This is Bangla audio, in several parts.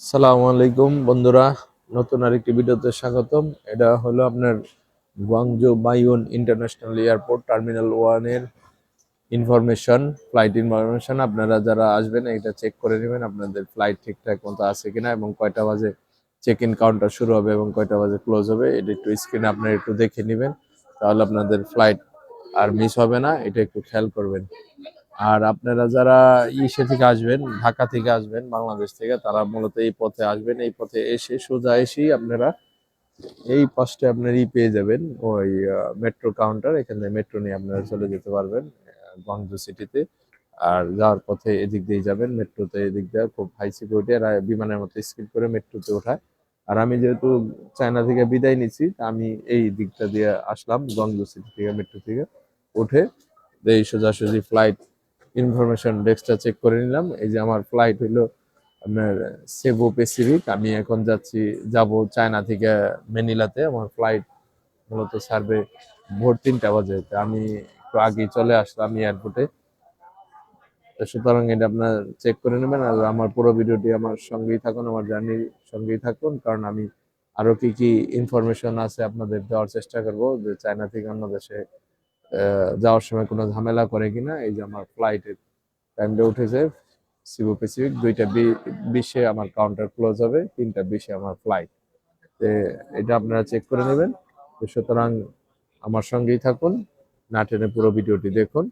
সালামু আলাইকুম বন্ধুরা, নতুন আরেকটি ভিডিওতে স্বাগতম। এটা হলো আপনার Guangzhou Baiyun international airport, terminal ওয়ানের ইনফরমেশন, ফ্লাইট ইনফরমেশন। আপনারা যারা আসবেন, এটা চেক করে নেবেন আপনাদের ফ্লাইট ঠিকঠাক মতো আছে কিনা এবং কয়টা বাজে চেক ইন কাউন্টার শুরু হবে এবং কয়টা বাজে ক্লোজ হবে, এটা একটু স্ক্রিনে আপনারা একটু দেখে নেবেন। তাহলে আপনাদের ফ্লাইট আর মিস হবে না, এটা একটু খেয়াল করবেন। আর আপনারা যারা ইসে থেকে আসবেন, ঢাকা থেকে আসবেন, বাংলাদেশ থেকে, তারা মূলত এই পথে আসবেন, এই পথে এসে সোজা এসেই আপনারা এই পাশটা আপনার ই পেয়ে যাবেন ওই মেট্রো কাউন্টার এখানে মেট্রো নিয়ে আপনারা চলে যেতে পারবেন গংজু সিটিতে আর যাওয়ার পথে এদিক দিয়ে যাবেন মেট্রোতে এদিক দিয়ে খুব হাই সিকিউরিটি আর বিমানের মতো স্কিপ করে মেট্রোতে ওঠায়। আর আমি যেহেতু চায়না থেকে বিদায় নিচ্ছি, তা আমি এই দিকটা দিয়ে আসলাম গংজু সিটি থেকে মেট্রো থেকে, উঠে এই সোজাসুজি ফ্লাইট ইনফরমেশন ডেস্কটা চেক করে নিলাম। এই যে আমার ফ্লাইট হইল আপনার সেবো প্যাসিফিক আমি এখন যাচ্ছি, যাব চায়না থেকে মেনিলাতে আমার ফ্লাইট মূলত সার্ভে ভোর তিনটা বাজে। আমি একটু আগেই চলে আসলাম এয়ারপোর্টে সুতরাং এটা আপনার চেক করে নেবেন। আর আমার পুরো ভিডিওটি আমার সঙ্গেই থাকুন, আমার জার্নির সঙ্গেই থাকুন। কারণ আমি আরও কি কি ইনফরমেশন আছে আপনাদের দেওয়ার চেষ্টা করব যে চায়না থেকে অন্য দেশে যাওয়ার সময় কোনো ঝামেলা করে কিনা, এই যে আমার ফ্লাইটের টাইমটা উঠেছে সিবো প্যাসিফিক দুইটা বিশে আমার কাউন্টার ক্লোজ হবে, তিনটা বিশে আমার ফ্লাইট এটা আপনারা চেক করে নেবেন। সুতরাং আমার সঙ্গেই থাকুন, না টেনে পুরো ভিডিওটি দেখুন।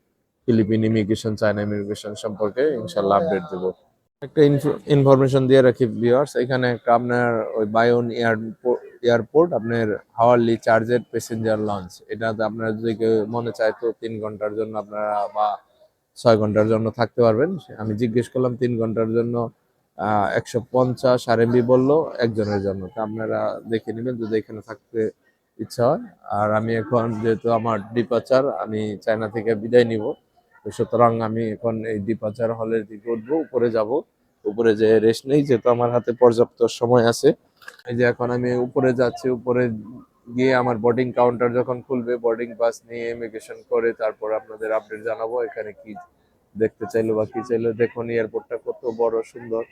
ফিলিপিন ইমিগ্রেশন চায়না ইমিগ্রেশন সম্পর্কে ইনশাল্লাহ আপডেট দেবো। একটা ইনফরমেশন দিয়ে রাখি ভিউয়ার্স এখানে একটা আপনার ওই বায়ন এয়ারপোর্ট এয়ারপোর্ট, আপনার হাওয়ারলি চার্জের প্যাসেঞ্জার লঞ্চ। এটাতে আপনারা যদি কেউ মনে চায় তো তিন ঘণ্টার জন্য আপনারা বা ছয় ঘণ্টার জন্য থাকতে পারবেন। আমি জিজ্ঞেস করলাম, তিন ঘণ্টার জন্য একশো পঞ্চাশ আর এমবি বলল একজনের জন্য। তো আপনারা দেখে নেবেন যদি এখানে থাকতে ইচ্ছা হয়। আর আমি এখন যেহেতু আমার ডিপাচার আমি চায়না থেকে বিদায় নিব। সুতরাং আমি এখন এই ডিপাচার হলের দিকে উঠবো, উপরে যাব। উপরে যে রেস্ট নেই, যেহেতু আমার হাতে পর্যাপ্ত সময় আছে। এই যে এখন আমি উপরে যাচ্ছি, উপরে গিয়ে আমার বোর্ডিং কাউন্টার যখন খুলবে বোর্ডিং পাস নিয়ে ইমিগ্রেশন করে তারপর আপনাদের আপডেট জানাব এখানে কি দেখতে চাইলো বা কি চাইলো। দেখুন এয়ারপোর্টটা কত বড় সুন্দর।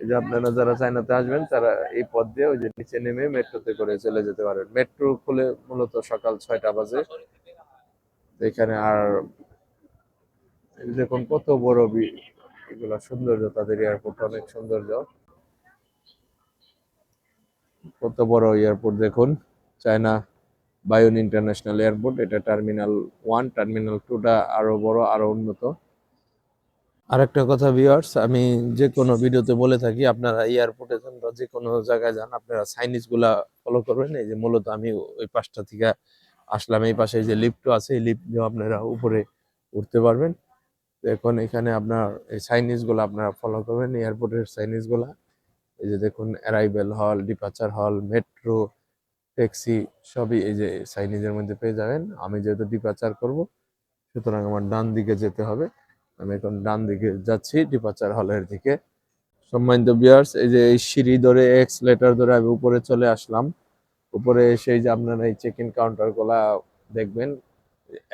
এই যে আপনারা যারা চায়নাতে আসবেন, তারা এই পথ দিয়ে ওই যে নিচে নেমে মেট্রোতে করে চলে যেতে পারেন। মেট্রো খুলে মূলত সকাল ছয়টা বাজে। এখানে আর দেখুন, কত বড় এগুলা সৌন্দর্য, তাদের এয়ারপোর্ট অনেক সৌন্দর্য। কত বড় এয়ারপোর্ট দেখুন? চায়না বায়ুন ইন্টারন্যাশনাল এয়ারপোর্ট এটা টার্মিনাল ওয়ান টার্মিনাল টুটা আরও বড়, আরও উন্নত। আরেকটা কথা ভিউয়ার্স আমি যে কোনো ভিডিওতে বলে থাকি, আপনারা এয়ারপোর্টে যান বা যে কোনো জায়গায় যান, আপনারা সাইনিজগুলা ফলো করবেন। এই যে মূলত আমি ওই পাশটা থেকে আসলাম, এই পাশে যে লিফটও আছে, এই লিফট দিয়ে আপনারা উপরে উঠতে পারবেন। এখন এখানে আপনার এই সাইনিজগুলো আপনারা ফলো করবেন এয়ারপোর্টের সাইনিজগুলা। এই যে দেখুন অ্যারাইভেল হল ডিপাচার হল মেট্রো ট্যাক্সি সবই এই যে সাইনিজের মধ্যে পেয়ে যাবেন। আমি যেহেতু ডিপাচার করব, সুতরাং আমার ডান দিকে যেতে হবে। আমি এখন ডান দিকে যাচ্ছি ডিপাচার হলের দিকে। সম্মানিত বিয়ার্স এই যে এই সিঁড়ি ধরে এক্স লেটার ধরে আমি উপরে চলে আসলাম। উপরে এসে যে আপনারা এই চেক ইন কাউন্টারগুলা দেখবেন।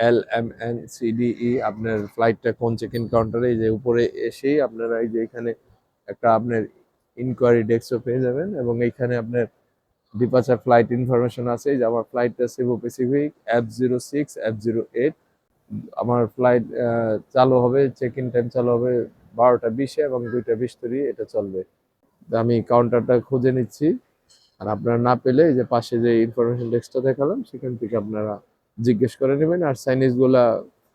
এল এম এন সিডিই আপনার ফ্লাইটটা কোন চেক ইন কাউন্টারে এই যে উপরে এসেই আপনারা এই যে এখানে একটা আপনার ইনকোয়ারি ডেস্কও পেয়ে যাবেন এবং এইখানে আপনার ডিপাচার ফ্লাইট ইনফরমেশন আছে। যে আমার ফ্লাইটটা Cebu Pacific F zero six F zero eight আমার ফ্লাইট চালু হবে চেক ইন টাইম চালু হবে বারোটা বিশে এবং দুইটা বিশ তৈরি এটা চলবে। আমি কাউন্টারটা খুঁজে নিচ্ছি। আর আপনারা না পেলে যে পাশে যে ইনফরমেশন ডেস্কটা দেখালাম, সেখান থেকে আপনারা জিজ্ঞেস করে নেবেন। আর সাইনিজগুলা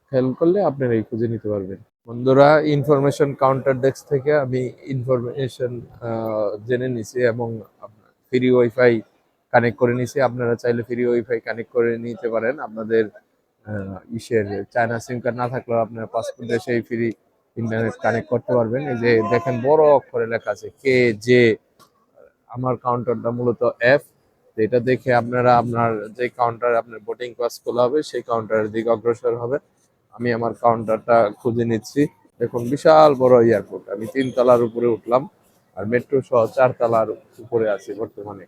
খেয়াল করলে আপনারা এই খুঁজে নিতে পারবেন। বন্ধুরা ইনফরমেশন কাউন্টার ডেস্ক থেকে আমি ইনফরমেশন জেনে নিছি এবং ফ্রি ওয়াইফাই কানেক্ট করে নিছি। আপনারা চাইলে ফ্রি ওয়াইফাই কানেক্ট করে নিতে পারেন। আপনাদের ইসের চায়না সিম কার্ড না থাকলেও আপনার পাসপোর্টে সেই ফ্রি ইন্টারনেট কানেক্ট করতে পারবেন। এই যে দেখেন বড় অক্ষরে লেখা আছে কে জে আমার কাউন্টারটা মূলত এফ এটা দেখে আপনারা আপনার যে কাউন্টার আপনার বোটিং পাস খোলা হবে, সেই কাউন্টারের দিকে অগ্রসর হবে। আমি আমার কাউন্টারটা খুঁজে নিচ্ছি। দেখুন, বিশাল বড় এয়ারপোর্ট আমি তিন তলার উপরে উঠলাম আর মেট্রো সহ চার তলার উপরে আছি বর্তমানে।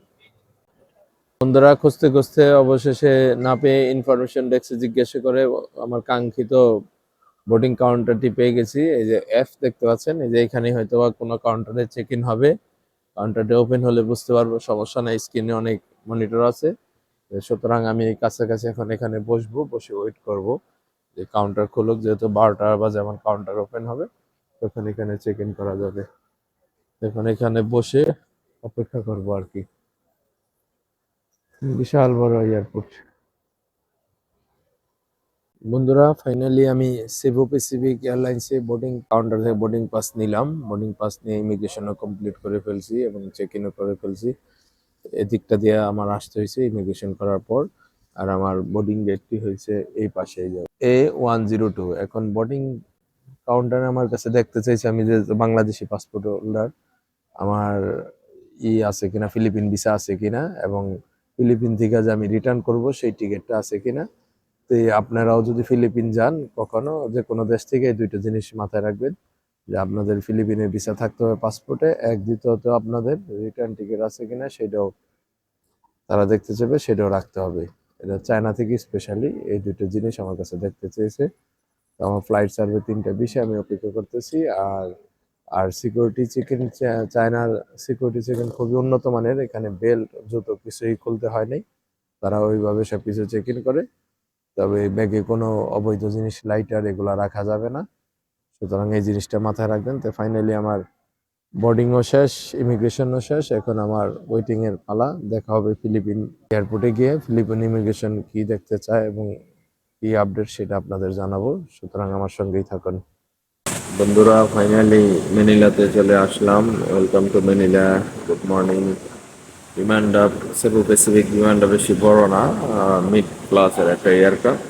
বন্ধুরা, খুঁজতে খুঁজতে অবশেষে না পেয়ে ইনফরমেশন ডেস্কে জিজ্ঞাসা করে আমার কাঙ্ক্ষিত বোর্ডিং কাউন্টারটি পেয়ে গেছি। এই যে এফ দেখতে পাচ্ছেন, এই যে এখানে হয়তো বা কোনো কাউন্টারে চেক ইন হবে। কাউন্টারটি ওপেন হলে বুঝতে পারব, সমস্যা নাই স্ক্রিনে অনেক মনিটর আছে। সুতরাং আমি কাছাকাছি এখন এখানে বসবো, বসে ওয়েট করব। যে কাউন্টার খুলুক, যেহেতু বারোটা বা যেমন কাউন্টার ওপেন হবে, তখন এখানে চেক ইন করা যাবে। এখন এখানে বসে অপেক্ষা করব আর কি। বিশাল বড় এয়ারপোর্ট বন্ধুরা ফাইনালি আমি সেভো প্যাসিফিক এয়ারলাইন্সে বোর্ডিং কাউন্টার থেকে বোর্ডিং পাস নিলাম। বোর্ডিং পাস নিয়ে ইমিগ্রেশনও কমপ্লিট করে ফেলছি এবং চেক ইনও করে ফেলছি। এদিকটা দিয়ে আমার আসতে হয়েছে ইমিগ্রেশন করার পর। আর আমার বোর্ডিং গেটটি হয়েছে এই পাশে এ ওয়ান জিরো টু এখন বোর্ডিং কাউন্টারে আমার কাছে দেখতে চাইছি আমি যে বাংলাদেশি পাসপোর্ট হোল্ডার আমার ই আছে কিনা ফিলিপিন ভিসা আছে কিনা, এবং ফিলিপিন থেকে যে আমি রিটার্ন করব সেই টিকিটটা আছে কিনা, তো আপনারাও যদি ফিলিপিন যান, কখনো যে কোনো দেশ থেকে এই দুইটা জিনিস মাথায় রাখবেন, যে আপনাদের ফিলিপিনের ভিসা থাকতে হবে পাসপোর্টে এক দ্বিতীয়ত আপনাদের রিটার্ন টিকিট আছে কিনা সেটাও তারা দেখতে চাইবে, সেটাও রাখতে হবে। এটা চায়না থেকে স্পেশালি এই দুটো জিনিস আমার কাছে দেখতে চেয়েছে। তো আমার ফ্লাইট সার্ভে তিনটা বিষয় আমি অপেক্ষা করতেছি আর আর সিকিউরিটি চিকেন চায়নার সিকিউরিটি চিকেন খুবই উন্নত মানের। এখানে বেল্ট জুতো কিছুই খুলতে হয় নাই। তারা ওইভাবে সব কিছু চেক ইন করে। তবে ব্যাগে কোনো অবৈধ জিনিস লাইটার এগুলো রাখা যাবে না। সুতরাং এই জিনিসটা মাথায় রাখবেন। তো ফাইনালি আমার বোর্ডিংও শেষ ইমিগ্রেশনও শেষ। এখন আমার ওয়েটিং এর পালা। দেখা হবে ফিলিপিন এয়ারপোর্টে গিয়ে, ফিলিপিন ইমিগ্রেশন কি দেখতে চায় এবং কি আপডেট সেটা আপনাদের জানাব। সুতরাং আমার সঙ্গেই থাকুন। বন্ধুরা ফাইনালি মেনিলাতে চলে আসলাম। Welcome to Manila good morning বিমানটা Cebu Pacific বিমানটা বেশি বড় না মিড ক্লাসের একটা এয়ারক্রাফট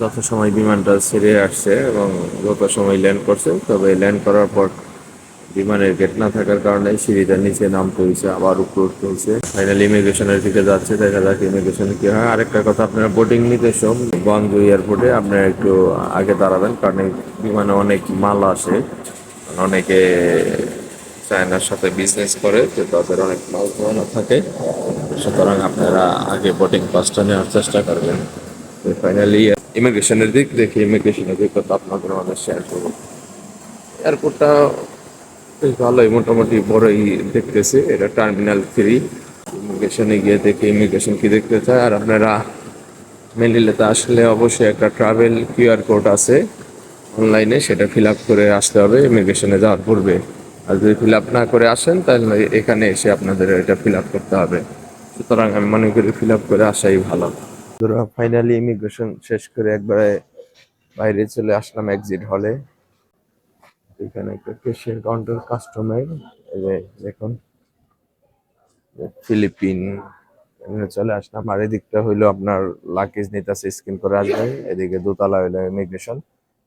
যত সময় বিমানটা ছেড়ে আসছে এবং যত সময় ল্যান্ড করছে, তবে ল্যান্ড করার পর বিমানের গেট না থাকার কারণে সিঁড়িটা নিচে নামতে হয়েছে, আবার উপরে উঠতে হয়েছে। ফাইনালি ইমিগ্রেশনের দিকে যাচ্ছে, দেখা যাক ইমিগ্রেশনে কি হয়। আরেকটা কথা, আপনারা বোটিং নিতে সব গুয়াংজু এয়ারপোর্টে আপনারা একটু আগে দাঁড়াবেন, কারণ বিমানে অনেক মাল আসে। অনেকে চায়নার সাথে বিজনেস করে, তো তাদের অনেক মাল খাওয়ানো থাকে। সুতরাং আপনারা আগে বোটিং পাসটা নেওয়ার চেষ্টা করবেন। ফাইনালি ইমিগ্রেশনের দিক দেখি ইমিগ্রেশনের দিক কথা আপনাদের মাঝে শেয়ার করব। এয়ারপোর্টটা বেশ ভালোই, মোটামুটি বড়ই দেখতেছে। এটা টার্মিনাল থ্রি ইমিগ্রেশনে গিয়ে দেখে ইমিগ্রেশন কি দেখতে চায়। আর আপনারা মেলিলেতে আসলে অবশ্যই একটা ট্রাভেল কিউআর কোড আছে। অনলাইনে সেটা ফিল আপ করে আসতে হবে ইমিগ্রেশনে যাওয়ার পূর্বে। আর যদি ফিল আপ না করে আসেন, তাহলে এখানে এসে আপনাদের এটা ফিল আপ করতে হবে। সুতরাং আমি মনে করি ফিল আপ করে আসাই ভালো। ধরো ফাইনালি ইমিগ্রেশন শেষ করে একবারে বাইরে চলে আসলাম এক্সিট হলে এখানে একটা ক্যাশিয়ার কাউন্টার কাস্টমার দেখুন ফিলিপিন চলে আসলাম। আর এদিকটা হইল আপনার লাকেজ নিতেছে স্ক্যান করে আসবে। এদিকে দোতলা হইল ইমিগ্রেশন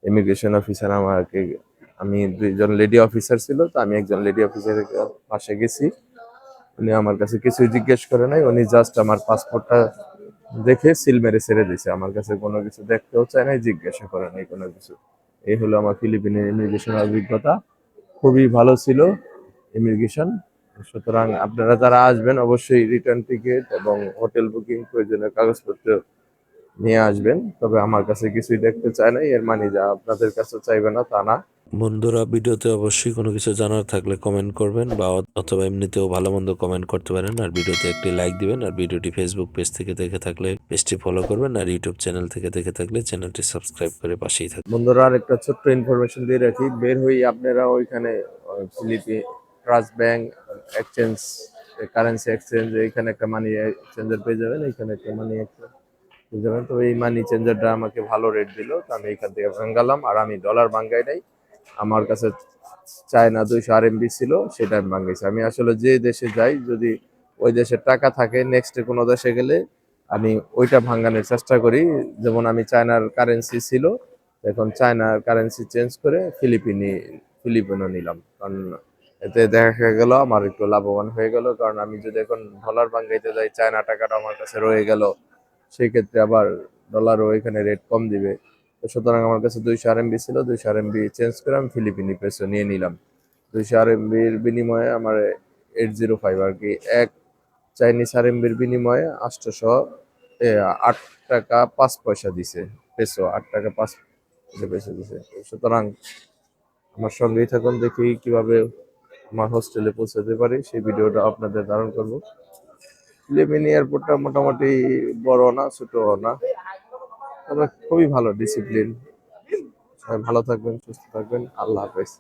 ইমিগ্রেশন অফিসার আমাকে, আমি দুইজন লেডি অফিসার ছিল, তো আমি একজন লেডি অফিসারের পাশে গেছি। উনি আমার কাছে কিছুই জিজ্ঞেস করে নাই, উনি জাস্ট আমার পাসপোর্টটা দেখে সিল মেরে ছেড়ে দিছে। আমার কাছে কোনো কিছু দেখতেও চায় নাই, জিজ্ঞাসা করে নাই কোনো কিছু। এই হলো আমার ফিলিপিনের ইমিগ্রেশন অভিজ্ঞতা। খুবই ভালো ছিল ইমিগ্রেশন সুতরাং আপনারা যারা আসবেন, অবশ্যই রিটার্ন টিকিট এবং হোটেল বুকিং প্রয়োজনীয় কাগজপত্র নিয়ে আসবেন। তবে আমার কাছে কিছুই দেখতে চায় না এর মানে যা আপনাদের কাছে চাইবে না, তা না। বন্ধুরা, ভিডিওতে অবশ্যই কোনো কিছু জানার থাকলে কমেন্ট করবেন বা অথবা এমনিতেও ভালো মন্দ কমেন্ট করতে পারেন। আর ভিডিওতে একটি লাইক দিবেন। আর ভিডিওটি ফেসবুক পেজ থেকে দেখে থাকলে পেজটি ফলো করবেন। আর ইউটিউব চ্যানেল থেকে দেখে থাকলে চ্যানেলটি সাবস্ক্রাইব করে পাশেই থাকবেন। বন্ধুরা আর একটা ছোট্ট ইনফরমেশন দিয়ে রাখি। বের হই আপনারা ওইখানে Philippine trust bank exchange currency exchange এখানে একটা মানি চেঞ্জার পেয়ে যাবেন। এখানে একটা মানি পেয়ে যাবেন। তো এই মানি চেঞ্জারটা আমাকে ভালো রেট দিল। তো আমি এখান থেকে ভাঙ্গালাম। আর আমি ডলার ভাঙ্গাই নাই। আমার কাছে চায়না দুইশো আর এমবি ছিল, সেটা আমি ভাঙ্গাইছি আমি আসলে যে দেশে যাই, যদি ওই দেশের টাকা থাকে নেক্সট কোনো দেশে গেলে আমি ওইটা ভাঙ্গানোর চেষ্টা করি। যেমন আমি চায়নার কারেন্সি ছিল, এখন চায়নার কারেন্সি চেঞ্জ করে ফিলিপিনি, ফিলিপিনও নিলাম। কারণ এতে দেখা গেল, আমার একটু লাভবান হয়ে গেল। কারণ আমি যদি এখন ডলার ভাঙ্গাইতে যাই, চায়না টাকাটা আমার কাছে রয়ে গেল সেই ক্ষেত্রে আবার ডলারও এখানে রেট কম দিবে। সুতরাং আমার কাছে দুইশো আর এমবি ছিল, দুইশো আর এমবি চেঞ্জ করে আমি ফিলিপিনি পেসো নিয়ে নিলাম। দুইশো আর এমবির বিনিময়ে আমার এইট জিরো ফাইভ আর কি, এক চাইনিজ আর এমবির বিনিময়ে আষ্টশো আট টাকা পাঁচ পয়সা দিছে পেসো আট টাকা পাঁচ পয়সা দিছে। সুতরাং আমার সঙ্গেই থাকুন, দেখি কীভাবে আমার হোস্টেলে পৌঁছাতে পারি, সেই ভিডিওটা আপনাদের ধারণ করব। ফিলিপিনি এয়ারপোর্টটা মোটামুটি বড় না ছোটো না। আমরা খুবই ভালো ডিসিপ্লিন ভালো থাকবেন সুস্থ থাকবেন। আল্লাহ হাফেজ।